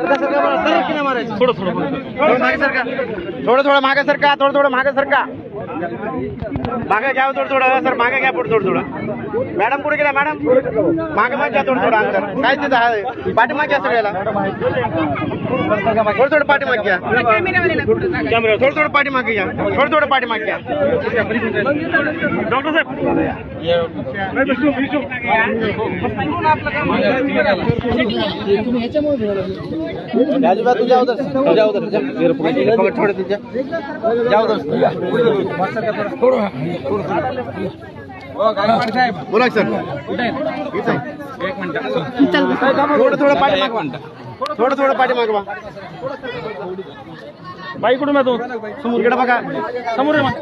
थोडं थोडं थोडं मागे सरका थोडं थोडं मागे थोडं थोडं मागे घ्या थोडं थोडं सर मागे घ्या पुढे थोडं थोडं मॅडम पुढे गेला मॅडम मागे मागे घ्या थोडं थोडं अंतर काय तिथं आहे पाठीमागे घ्या सगळ्याला थोडं थोडं पाठीमागे घ्या कॅमेरा थोडं थोडं पाठीमागे घ्या थोडं थोडं पाठीमागे घ्या डॉक्टर राजूबा तुझ्या उधर तुझ्या उधर पकड थोडं तुझ्या जा उधर बोला सर इथं थोडं थोडं पाठीमागे थोडं थोडं पाठीमागे वा बाई कुठून येतो समोर इकडे बघा समोर आहे मग.